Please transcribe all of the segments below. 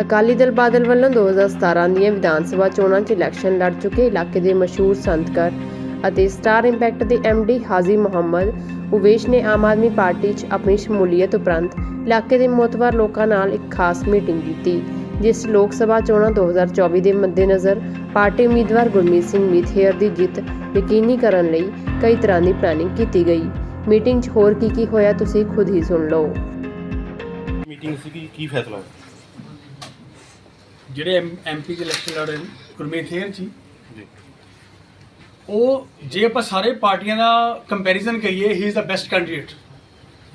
ਅਕਾਲੀ ਦਲ ਬਾਦਲ ਵੱਲੋਂ 2017 ਦੀਆਂ ਵਿਧਾਨ ਸਭਾ ਚੋਣਾਂ 'ਚ ਇਲੈਕਸ਼ਨ ਲੜ ਚੁੱਕੇ ਇਲਾਕੇ ਦੇ ਮਸ਼ਹੂਰ ਸੰਤਕਰ ਅਤੇ ਸਟਾਰ ਇੰਪੈਕਟ ਦੇ ਡੀ ਹਾਜ਼ੀ ਮੁਹੰਮਦ ਉਵੇਸ਼ ਨੇ ਆਮ ਆਦਮੀ ਪਾਰਟੀ 'ਚ ਆਪਣੀ ਸ਼ਮੂਲੀਅਤ ਉਪਰੰਤ ਇਲਾਕੇ ਦੇ ਮੋਤਵਾਰ ਲੋਕਾਂ ਨਾਲ ਇੱਕ ਖਾਸ ਮੀਟਿੰਗ ਕੀਤੀ, ਜਿਸ ਲੋਕ ਸਭਾ ਚੋਣਾਂ 2024 ਦੇ ਮੱਦੇਨਜ਼ਰ ਪਾਰਟੀ ਉਮੀਦਵਾਰ ਗੁਰਮੀਤ ਸਿੰਘ ਮੀਥੇਅਰ ਦੀ ਜਿੱਤ ਯਕੀਨੀ ਕਰਨ ਲਈ ਕਈ ਤਰ੍ਹਾਂ ਦੀ ਪਲੈਨਿੰਗ ਕੀਤੀ ਗਈ। ਮੀਟਿੰਗ 'ਚ ਹੋਰ ਕੀ ਕੀ ਹੋਇਆ ਤੁਸੀਂ ਖੁਦ ਹੀ ਸੁਣ ਲਓ। ਮੀਟਿੰਗ ਸੀਗੀ, ਕੀ ਫੈਸਲਾ? ਹੋਇਆ ਜਿਹੜੇ ਐਮਪੀ ਦੇ ਇਲੈਕਸ਼ਨ ਲੜ ਰਹੇ ਨੇ ਗੁਰਮੀਤ ਹੇਰ ਜੀ। ਉਹ ਜੇ ਆਪਾਂ ਸਾਰੇ ਪਾਰਟੀਆਂ ਦਾ ਕੰਪੈਰੀਜ਼ਨ ਕਰੀਏ he is the best candidate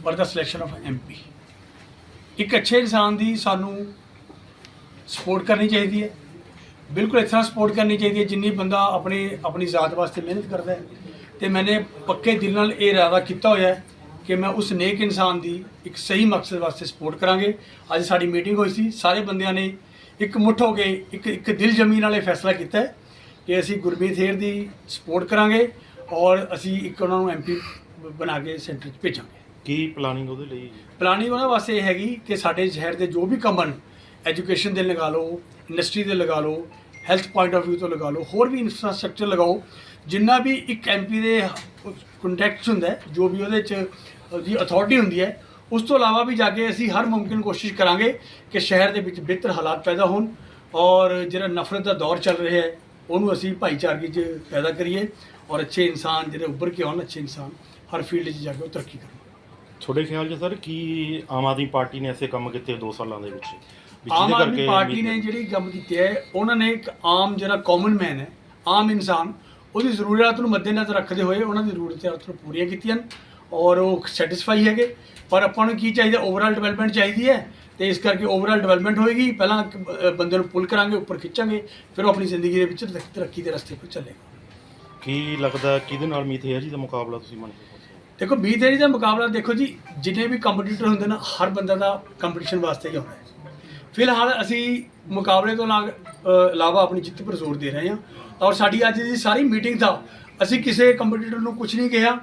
for the selection of MP ਇੱਕ ਅੱਛੇ ਇਨਸਾਨ ਦੀ ਸਾਨੂੰ ਸਪੋਰਟ ਕਰਨੀ ਚਾਹੀਦੀ ਹੈ। ਬਿਲਕੁਲ ਇਸ ਤਰ੍ਹਾਂ ਸਪੋਰਟ ਕਰਨੀ ਚਾਹੀਦੀ ਹੈ ਜਿੰਨੀ ਬੰਦਾ ਆਪਣੇ ਆਪਣੀ ਜ਼ਾਤ ਵਾਸਤੇ ਮਿਹਨਤ ਕਰਦਾ ਹੈ। ਤੇ ਮੈंने ਪੱਕੇ ਦਿਲ ਨਾਲ ਇਹ ਇਰਾਦਾ ਕੀਤਾ ਹੋਇਆ ਹੈ ਕਿ ਮੈਂ ਉਸ ਨੇਕ ਇਨਸਾਨ ਦੀ ਇੱਕ ਸਹੀ ਮਕਸਦ ਵਾਸਤੇ ਸਪੋਰਟ ਕਰਾਂਗੇ। ਅੱਜ ਸਾਡੀ ਮੀਟਿੰਗ ਹੋਈ ਸੀ ਸਾਰੇ ਬੰਦਿਆਂ ਨੇ ਇੱਕ ਮੁੱਠ ਹੋ ਕੇ ਇੱਕ ਇੱਕ ਦਿਲ ਜ਼ਮੀਨ ਵਾਲੇ ਫੈਸਲਾ ਕੀਤਾ ਕਿ ਅਸੀਂ ਗੁਰਮੀਤ ਹੇਰ ਦੀ ਸਪੋਰਟ ਕਰਾਂਗੇ ਔਰ ਅਸੀਂ ਇੱਕ ਉਹਨਾਂ ਨੂੰ ਐਮਪੀ ਬਣਾ ਕੇ ਸੈਂਟਰ 'ਚ ਭੇਜਾਂਗੇ। ਕੀ ਪਲਾਨਿੰਗ ਉਹਦੇ ਲਈ ਪਲਾਨਿੰਗ ਉਹਨਾਂ ਵਾਸਤੇ ਇਹ ਹੈਗੀ ਕਿ ਸਾਡੇ ਸ਼ਹਿਰ ਦੇ ਜੋ ਵੀ ਕੰਮ ਹਨ ਐਜੂਕੇਸ਼ਨ ਦੇ ਲਗਾ ਲਓ ਇੰਡਸਟਰੀ ਦੇ ਲਗਾ ਲਓ ਹੈਲਥ ਪੁਆਇੰਟ ਆਫ View ਤੋਂ ਲਗਾ ਲਓ ਹੋਰ ਵੀ ਇਨਫਰਾਸਟ੍ਰਕਚਰ ਲਗਾਓ ਜਿੰਨਾ ਵੀ ਇੱਕ ਐਮਪੀ ਦੇ ਕੰਟੈਕਟ ਹੁੰਦਾ ਜੋ ਵੀ ਉਹਦੇ ਚ ਉਹਦੀ ਅਥਾਰਟੀ ਹੁੰਦੀ ਹੈ ਉਸ ਤੋਂ ਇਲਾਵਾ ਵੀ ਜਾ ਕੇ ਅਸੀਂ ਹਰ ਮੁਮਕਿਨ ਕੋਸ਼ਿਸ਼ ਕਰਾਂਗੇ ਕਿ ਸ਼ਹਿਰ ਦੇ ਵਿੱਚ ਬਿਹਤਰ ਹਾਲਾਤ ਪੈਦਾ ਹੋਣ ਔਰ ਜਿਹੜਾ ਨਫ਼ਰਤ ਦਾ ਦੌਰ ਚੱਲ ਰਿਹਾ ਹੈ ਉਹਨੂੰ ਅਸੀਂ ਭਾਈਚਾਰਗੀ 'ਚ ਪੈਦਾ ਕਰੀਏ ਔਰ ਅੱਛੇ ਇਨਸਾਨ ਜਿਹੜੇ ਉੱਭਰ ਕੇ ਆਉਣ ਅੱਛੇ ਇਨਸਾਨ ਹਰ ਫੀਲਡ 'ਚ ਜਾ ਕੇ ਉਹ ਤਰੱਕੀ ਕਰਨ। ਤੁਹਾਡੇ ਖਿਆਲ 'ਚ ਸਰ ਕੀ ਆਮ ਆਦਮੀ ਪਾਰਟੀ ਨੇ ਐਸੇ ਕੰਮ ਕੀਤੇ 2 ਸਾਲਾਂ ਦੇ ਵਿੱਚ? ਆਮ ਆਦਮੀ ਪਾਰਟੀ ਨੇ ਜਿਹੜੀ ਕੰਮ ਕੀਤੀ ਹੈ ਉਹਨਾਂ ਨੇ ਇੱਕ ਆਮ ਜਿਹੜਾ ਕਾਮਨ ਮੈਨ ਹੈ ਆਮ ਇਨਸਾਨ ਉਹਦੀ ਜ਼ਰੂਰਤ ਨੂੰ ਮੱਦੇਨਜ਼ਰ ਰੱਖਦੇ ਹੋਏ ਉਹਨਾਂ ਦੀ ਜ਼ਰੂਰਤਾਂ ਨੂੰ ਪੂਰੀਆਂ ਕੀਤੀਆਂ ਔਰ ਉਹ ਸੈਟੀਸਫਾਈ ਹੈਗੇ। ਪਰ ਆਪਾਂ ਨੂੰ ਕੀ ਚਾਹੀਦਾ ਓਵਰਆਲ ਡਿਵੈਲਪਮੈਂਟ ਚਾਹੀਦੀ ਹੈ। ਤੇ ਇਸ ਕਰਕੇ ਓਵਰਆਲ ਡਿਵੈਲਪਮੈਂਟ ਹੋਏਗੀ। ਪਹਿਲਾਂ ਬੰਦੇ ਨੂੰ ਪੁੱਲ ਕਰਾਂਗੇ ਉੱਪਰ ਖਿੱਚਾਂਗੇ। ਫਿਰ ਉਹ ਆਪਣੀ ਜ਼ਿੰਦਗੀ ਦੇ ਵਿੱਚ ਤਰੱਕੀ- ਦੇ ਰਸਤੇ 'ਤੇ ਚੱਲੇਗਾ। ਕੀ ਲੱਗਦਾ ਕਿਹਦੇ ਨਾਲ ਮੀਥੇ ਜੀ ਦਾ ਮੁਕਾਬਲਾ ਤੁਸੀਂ ਮੰਨਦੇ ਹੋ ਦੇਖੋ ਬੀ ਤੇਰੀ ਦਾ ਮੁਕਾਬਲਾ ਦੇਖੋ ਜੀ ਜਿੰਨੇ ਵੀ ਕੰਪੀਟੀਟਰ ਹੁੰਦੇ ਨਾ ਹਰ ਬੰਦਾ ਦਾ ਕੰਪੀਟੀਸ਼ਨ ਵਾਸਤੇ ਹੀ ਆਉਂਦਾ ਹੈ। ਫਿਲਹਾਲ ਅਸੀਂ ਮੁਕਾਬਲੇ ਤੋਂ ਇਲਾਵਾ ਆਪਣੀ ਜਿੱਤ ਪਰ ਜ਼ੋਰ ਦੇ ਰਹੇ ਹਾਂ। ਔਰ ਸਾਡੀ ਅੱਜ ਦੀ ਸਾਰੀ ਮੀਟਿੰਗ ਦਾ ਅਸੀਂ ਕਿਸੇ ਕੰਪੀਟੀਟਰ ਨੂੰ ਕੁਝ ਨਹੀਂ ਕਿਹਾ।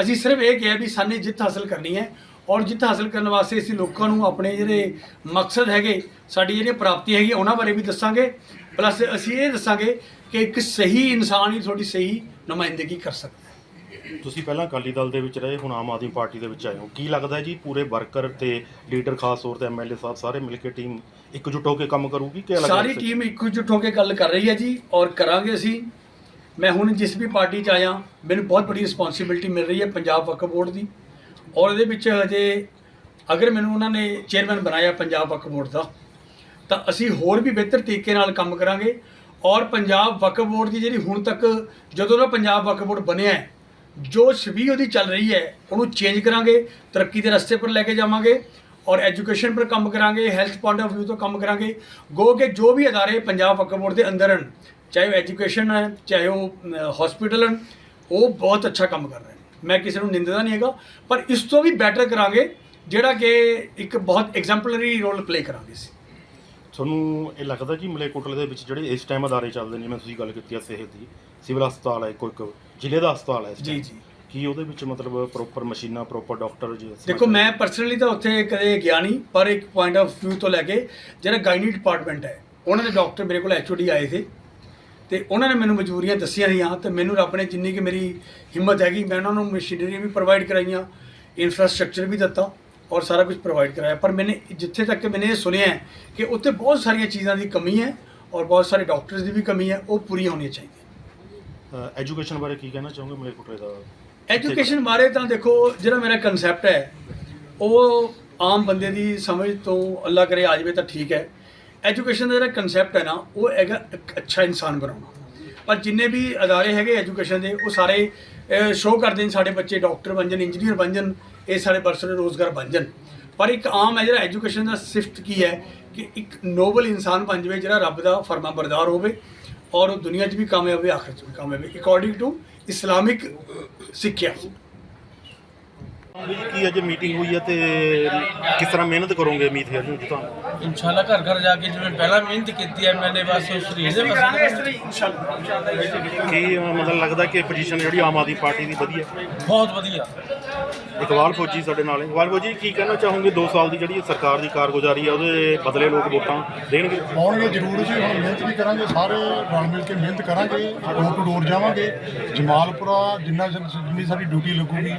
ਅਸੀਂ ਸਿਰਫ ਇਹ ਕਿਹਾ ਵੀ ਸਾਨੇ ਜਿੱਤ ਹਾਸਲ ਕਰਨੀ ਹੈ ਔਰ ਜਿੱਤ ਹਾਸਲ ਕਰਨ ਵਾਸਤੇ ਅਸੀਂ ਲੋਕਾਂ ਨੂੰ ਆਪਣੇ ਜਿਹੜੇ ਮਕਸਦ ਹੈਗੇ ਸਾਡੀ ਜਿਹੜੀਆਂ ਪ੍ਰਾਪਤੀਆਂ ਹੈਗੀਆਂ ਉਹਨਾਂ ਬਾਰੇ ਵੀ ਦੱਸਾਂਗੇ। ਪਲੱਸ ਅਸੀਂ ਇਹ ਦੱਸਾਂਗੇ ਕਿ ਇੱਕ ਸਹੀ ਇਨਸਾਨ ਹੀ ਤੁਹਾਡੀ ਸਹੀ ਨੁਮਾਇੰਦਗੀ ਕਰ ਸਕਦਾ ਤੁਸੀਂ ਪਹਿਲਾਂ ਅਕਾਲੀ ਦਲ ਦੇ ਵਿੱਚ ਰਹੇ ਹੁਣ ਆਮ ਆਦਮੀ ਪਾਰਟੀ ਦੇ ਵਿੱਚ ਆਏ ਹੋ। ਕੀ ਲੱਗਦਾ ਜੀ ਪੂਰੇ ਵਰਕਰ ਤੇ ਲੀਡਰ ਖਾਸ ਤੌਰ ਤੇ ਐਮਐਲਏ ਸਾਹਿਬ ਸਾਰੇ ਮਿਲ ਕੇ ਟੀਮ ਇਕਜੁੱਟ ਹੋ ਕੇ ਕੰਮ ਕਰੂਗੀ ਕਿ ਅਲੱਗ ਸਾਰੀ ਟੀਮ ਇਕਜੁੱਟ ਹੋ ਕੇ ਗੱਲ ਕਰ ਰਹੀ ਹੈ ਜੀ ਔਰ ਕਰਾਂਗੇ ਅਸੀਂ। ਮੈਂ ਹੁਣ ਜਿਸ ਵੀ ਪਾਰਟੀ 'ਚ ਆਇਆ, ਮੈਨੂੰ ਬਹੁਤ ਵੱਡੀ ਰਿਸਪੌਂਸਿਬਿਲਟੀ ਮਿਲ ਰਹੀ ਹੈ ਪੰਜਾਬ ਵਕਫ ਬੋਰਡ ਦੀ। ਔਰ ਇਹਦੇ ਵਿੱਚ ਹਜੇ ਅਗਰ ਮੈਨੂੰ ਉਹਨਾਂ ਨੇ ਚੇਅਰਮੈਨ ਬਣਾਇਆ ਪੰਜਾਬ ਵਕਫ ਬੋਰਡ ਦਾ, ਤਾਂ ਅਸੀਂ ਹੋਰ ਵੀ ਬਿਹਤਰ ਤਰੀਕੇ ਨਾਲ ਕੰਮ ਕਰਾਂਗੇ। ਔਰ ਪੰਜਾਬ ਵਕਫ ਬੋਰਡ ਦੀ ਜਿਹੜੀ ਹੁਣ ਤੱਕ ਜਦੋਂ ਦਾ ਪੰਜਾਬ ਵਕਫ ਬੋਰਡ ਬਣਿਆ ਹੈ, ਜੋ ਛਵੀ ਉਹਦੀ ਚੱਲ ਰਹੀ ਹੈ, ਉਹਨੂੰ ਚੇਂਜ ਕਰਾਂਗੇ, ਤਰੱਕੀ ਦੇ ਰਸਤੇ ਪਰ ਲੈ ਕੇ ਜਾਵਾਂਗੇ ਔਰ ਐਜੂਕੇਸ਼ਨ ਪਰ ਕੰਮ ਕਰਾਂਗੇ ਹੈਲਥ ਪੁਆਇੰਟ ਆਫ View ਤੋਂ ਕੰਮ ਕਰਾਂਗੇ। ਗੋ ਕੇ ਜੋ ਵੀ ਅਦਾਰੇ ਪੰਜਾਬ ਵਕਫ ਬੋਰਡ ਦੇ ਅੰਦਰ ਹਨ ਚਾਹੇ ਉਹ ਐਜੂਕੇਸ਼ਨ ਹੈ ਚਾਹੇ ਉਹ ਹਸਪੀਟਲ ਹਨ ਉਹ ਬਹੁਤ ਅੱਛਾ ਕੰਮ ਕਰ ਰਹੇ ਨੇ। ਮੈਂ ਕਿਸੇ ਨੂੰ ਨਿੰਦਦਾ ਨਹੀਂ ਹੈਗਾ ਪਰ ਇਸ ਤੋਂ ਵੀ ਬੈਟਰ ਕਰਾਂਗੇ ਜਿਹੜਾ ਕਿ ਇੱਕ ਬਹੁਤ ਐਗਜ਼ੈਂਪਲਰੀ ਰੋਲ ਪਲੇ ਕਰਾਂਗੇ ਸੀ ਤੁਹਾਨੂੰ ਇਹ ਲੱਗਦਾ ਜੀ ਮਲੇਕੋਟਲੇ ਦੇ ਵਿੱਚ ਜਿਹੜੇ ਇਸ ਟਾਈਮ ਅਦਾਰੇ ਚੱਲਦੇ ਨੇ ਮੈਂ ਤੁਸੀਂ ਗੱਲ ਕੀਤੀ ਆ ਸਿਹਤ ਦੀ ਸਿਵਲ ਹਸਪਤਾਲ ਹੈ ਕੋਈ ਇੱਕ ਜ਼ਿਲ੍ਹੇ ਦਾ ਹਸਪਤਾਲ ਹੈ ਇਸ ਜੀ। ਜੀ। ਕੀ ਉਹਦੇ ਵਿੱਚ ਮਤਲਬ ਪ੍ਰੋਪਰ ਮਸ਼ੀਨਾਂ ਪ੍ਰੋਪਰ ਡਾਕਟਰ ਜੀ ਦੇਖੋ ਮੈਂ ਪਰਸਨਲੀ ਤਾਂ ਉੱਥੇ ਕਦੇ ਗਿਆ ਨਹੀਂ ਪਰ ਇੱਕ ਪੁਆਇੰਟ ਆਫ View ਤੋਂ ਲੈ ਕੇ ਜਿਹੜਾ ਗਾਇਨੀ ਡਿਪਾਰਟਮੈਂਟ ਹੈ ਉਹਨਾਂ ਦੇ ਡਾਕਟਰ ਮੇਰੇ ਕੋਲ ਐਚਓਡੀ ਆਏ ਸੀ। ਤੇ ਉਹਨਾਂ ਨੇ ਮੈਨੂੰ ਮਜਬੂਰੀਆਂ ਦੱਸੀਆਂ ਸੀਆਂ ਤੇ ਮੈਨੂੰ ਰੱਬ ਨੇ ਜਿੰਨੀ ਕਿ ਮੇਰੀ ਹਿੰਮਤ ਹੈਗੀ ਮੈਂ ਉਹਨਾਂ ਨੂੰ ਮਸ਼ੀਨਰੀ ਵੀ ਪ੍ਰੋਵਾਈਡ ਕਰਾਈਆਂ ਇਨਫਰਾਸਟ੍ਰਕਚਰ ਵੀ ਦਿੱਤਾ ਔਰ ਸਾਰਾ ਕੁਝ ਪ੍ਰੋਵਾਈਡ ਕਰਾਇਆ। ਪਰ ਮੈਨੇ ਜਿੱਥੇ ਤੱਕ ਕਿ ਮੈਨੇ ਇਹ ਸੁਣਿਆ ਹੈ ਕਿ ਉੱਥੇ ਬਹੁਤ ਸਾਰੀਆਂ ਚੀਜ਼ਾਂ ਦੀ ਕਮੀ ਹੈ ਔਰ ਬਹੁਤ ਸਾਰੇ ਡਾਕਟਰਸ ਦੀ ਵੀ ਕਮੀ ਹੈ ਉਹ ਪੂਰੀਆਂ ਹੋਣੀਆਂ ਚਾਹੀਦੀਆਂ। ਐਜੂਕੇਸ਼ਨ ਬਾਰੇ ਕੀ ਕਹਿਣਾ ਚਾਹੋਗੇ ਮਲੇਕੋਟਲੇ ਦਾ? ਐਜੂਕੇਸ਼ਨ ਬਾਰੇ ਤਾਂ ਦੇਖੋ ਜਿਹੜਾ ਮੇਰਾ ਕਨਸੈਪਟ ਹੈ ਉਹ ਆਮ ਬੰਦੇ ਦੀ ਸਮਝ ਤੋਂ ਅੱਲਾ ਕਰੇ ਆ ਜਾਵੇ ਤਾਂ ਠੀਕ ਹੈ। ਐਜੂਕੇਸ਼ਨ ਦਾ ਜਿਹੜਾ ਕਨਸੈਪਟ ਹੈ ਨਾ, ਉਹ ਹੈਗਾ ਇੱਕ ਅੱਛਾ ਇਨਸਾਨ ਬਣਾਉਣਾ। ਪਰ ਜਿੰਨੇ ਵੀ ਅਦਾਰੇ ਹੈਗੇ ਐਜੂਕੇਸ਼ਨ ਦੇ, ਉਹ ਸਾਰੇ ਸ਼ੋਅ ਕਰਦੇ ਨੇ ਸਾਡੇ ਬੱਚੇ ਡਾਕਟਰ ਬਣ ਜਾਣ ਇੰਜੀਨੀਅਰ ਬਣ ਜਾਣ, ਇਹ ਸਾਡੇ ਬਰਸਰ ਰੋਜ਼ਗਾਰ ਬਣ ਜਾਣ। ਪਰ ਇੱਕ ਆਮ ਹੈ ਜਿਹੜਾ ਐਜੂਕੇਸ਼ਨ ਦਾ ਸਿਫਤ ਕੀ ਹੈ ਕਿ ਇੱਕ ਨੋਬਲ ਇਨਸਾਨ ਬਣ ਜਾਵੇ ਜਿਹੜਾ ਰੱਬ ਦਾ ਫਰਮਾ ਬਰਦਾਰ ਹੋਵੇ ਔਰ ਉਹ ਦੁਨੀਆ 'ਚ ਵੀ ਕਾਮਯਾਬ ਹੋਵੇ ਆਖਰਤ 'ਚ ਵੀ ਕਾਮਯਾਬ ਹੋਵੇ ਅਕੋਰਡਿੰਗ ਟੂ ਇਸਲਾਮਿਕ ਸਿੱਖਿਆ। ਕੀ ਅੱਜ ਮੀਟਿੰਗ ਹੋਈ ਹੈ ਤੇ ਕਿਸ ਤਰ੍ਹਾਂ ਮਿਹਨਤ ਕਰੋਗੇ ਮੀਥੇ ਜੀ ਤੁਹਾਨੂੰ? ਇਨਸ਼ਾਅੱਲਾ ਘਰ ਘਰ ਜਾ ਕੇ ਜਿਵੇਂ ਪਹਿਲਾਂ ਮਿਹਨਤ ਕੀਤੀ ਐ ਐਮਐਲਏ ਵਾਸਤੇ ਉਸ ਸਰੀਰ ਦੇ ਵਾਸਤੇ ਕੀ ਮਤਲਬ ਲੱਗਦਾ ਕਿ ਪੋਜੀਸ਼ਨ ਜਿਹੜੀ ਆਮ ਆਦਮੀ ਪਾਰਟੀ ਦੀ ਵਧੀਆ? ਬਹੁਤ ਵਧੀਆ। ਇਕਬਾਲ ਫੌਜੀ ਸਾਡੇ ਨਾਲ ਹੈ ਇਕਬਾਲ ਫੌਜੀ ਕੀ ਕਹਿਣਾ ਚਾਹੋਗੇ? 2 ਸਾਲ ਦੀ ਜਿਹੜੀ ਸਰਕਾਰ ਦੀ ਕਾਰਗੁਜ਼ਾਰੀ ਹੈ ਉਹਦੇ ਬਦਲੇ ਲੋਕ ਵੋਟਾਂ ਦੇਣਗੇ? ਆਉਣਗੇ ਜ਼ਰੂਰ ਜੀ ਹੁਣ ਮਿਹਨਤ ਵੀ ਕਰਾਂਗੇ ਸਾਰੇ ਰਲ ਮਿਲ ਕੇ ਮਿਹਨਤ ਕਰਾਂਗੇ ਡੋਰ ਟੂ ਡੋਰ ਜਾਵਾਂਗੇ। ਜਮਾਲਪੁਰਾ ਜਿੰਨਾ ਜਿੰਨੀ ਸਾਡੀ ਡਿਊਟੀ ਲੱਗੂਗੀ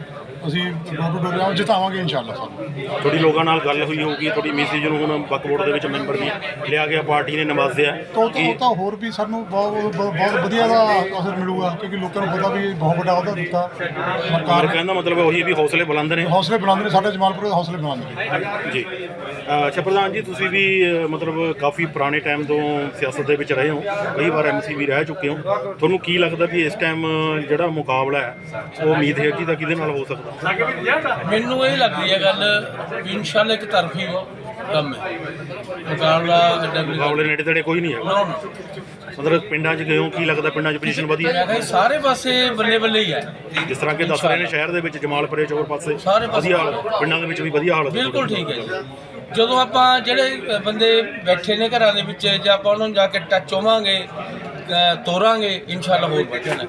ਅਸੀਂ ਡੋਰ ਜਾਵਾਂ ਜਿਤਾਵਾਂਗੇ ਇਨਸ਼ਾਅੱਲਾ ਸਾਨੂੰ। ਤੁਹਾਡੀ ਲੋਕਾਂ ਨਾਲ ਗੱਲ ਹੋਈ ਹੋਊਗੀ ਤੁਹਾਡੀ ਮੈਸੇਜ ਨੂੰ ਹੁਣ ਬੋਰਡ ਦੇ ਵਿੱਚ ਮੈਂਬਰ ਵੀ ਲਿਆ ਗਿਆ ਪਾਰਟੀ ਨੇ ਨਵਾਜ਼ਿਆ। ਤਾਂ ਉਹ ਤਾਂ- ਉਹ ਤਾਂ ਹੋਰ ਵੀ ਸਾਨੂੰ ਬਹੁਤ ਬਹੁਤ ਬਹੁਤ ਵਧੀਆ ਦਾ ਅਸਰ ਮਿਲੂਗਾ ਕਿਉਂਕਿ ਲੋਕਾਂ ਨੂੰ ਪਤਾ ਵੀ ਬਹੁਤ ਵੱਡਾ ਅਹੁਦਾ ਦਿੱਤਾ। ਸਰਕਾਰ ਪਰ ਨੇ ਕਹਿਣ ਦਾ ਮਤਲਬ ਉਹੀ ਹੈ ਵੀ ਹੌਸਲੇ ਬੁਲੰਦ ਨੇ। ਹੌਸਲੇ ਬੁਲੰਦ ਨੇ ਸਾਡੇ ਜਮਾਲਪੁਰ ਦੇ ਹੌਸਲੇ ਬੁਲੰਦ ਨੇ। ਜੀ। ਅ, ਅੱਛਾ ਪ੍ਰਧਾਨ ਜੀ ਤੁਸੀਂ ਵੀ ਅ, ਮਤਲਬ ਕਾਫੀ ਪੁਰਾਣੇ ਟਾਈਮ ਤੋਂ ਸਿਆਸਤ ਦੇ ਵਿੱਚ ਰਹੇ ਹੋ ਕਈ ਵਾਰ ਐਮਸੀ ਵੀ ਰਹਿ ਚੁੱਕੇ ਹੋ। ਤੁਹਾਨੂੰ ਕੀ ਲੱਗਦਾ ਵੀ ਇਸ ਟਾਈਮ ਜਿਹੜਾ ਮੁਕਾਬਲਾ ਹੈ ਉਹ ਉਮੀਦ ਹੈ ਦਾ ਕਿਹਦੇ ਨਾਲ ਹੋ ਸਕਦਾ? ਮੈਨੂੰ ਇਹ ਲੱਗਦੀ ਹੈ ਗੱਲ ਵੀ ਇਨਸ਼ਾਅੱਲਾ ਇੱਕ ਤਰਫੀ ਕੰਮ ਹੈ। ਮੁਕਾਬਲਾ ਅੱਡਾ ਵੀ ਮੁਕਾਬਲੇ ਨੇੜੇ ਤੇੜੇ ਕੋਈ ਨਹੀਂ ਹੈ। ਮਤਲਬ ਪਿੰਡਾਂ 'ਚ ਗਏ ਹੋ ਕੀ ਲੱਗਦਾ ਪਿੰਡਾਂ 'ਚ ਪੋਜੀਸ਼ਨ ਵਧੀਆ ਮੈਂ ਕਿਹਾ ਸਾਰੇ ਪਾਸੇ ਬੱਲੇ ਬੱਲੇ ਹੀ ਹੈ। ਜਿਸ ਤਰ੍ਹਾਂ ਕਿ ਦੱਸ ਰਹੇ ਨੇ ਸ਼ਹਿਰ ਦੇ ਵਿੱਚ ਜਮਾਲਪੁਰੇ ਚੋਰ ਪਾਸੇ ਸਾਰੇ ਪਾਸੇ। ਵਧੀਆ ਹਾਲਤ ਪਿੰਡਾਂ ਦੇ ਵਿੱਚ ਵੀ ਵਧੀਆ ਹਾਲਤ ਹੈ। ਬਿਲਕੁਲ ਠੀਕ ਹੈ ਜੀ। ਜਦੋਂ ਆਪਾਂ ਜਿਹੜੇ ਬੰਦੇ ਬੈਠੇ ਨੇ ਘਰਾਂ ਦੇ ਵਿੱਚ ਜੇ ਆਪਾਂ ਉਹਨਾਂ ਨੂੰ ਜਾ ਕੇ ਟੱਚ ਹੋਵਾਂਗੇ ਅ, ਤੋਰਾਂਗੇ ਇਨਸ਼ਾਅੱਲਾ ਹੋਰ ਵਧਣਾ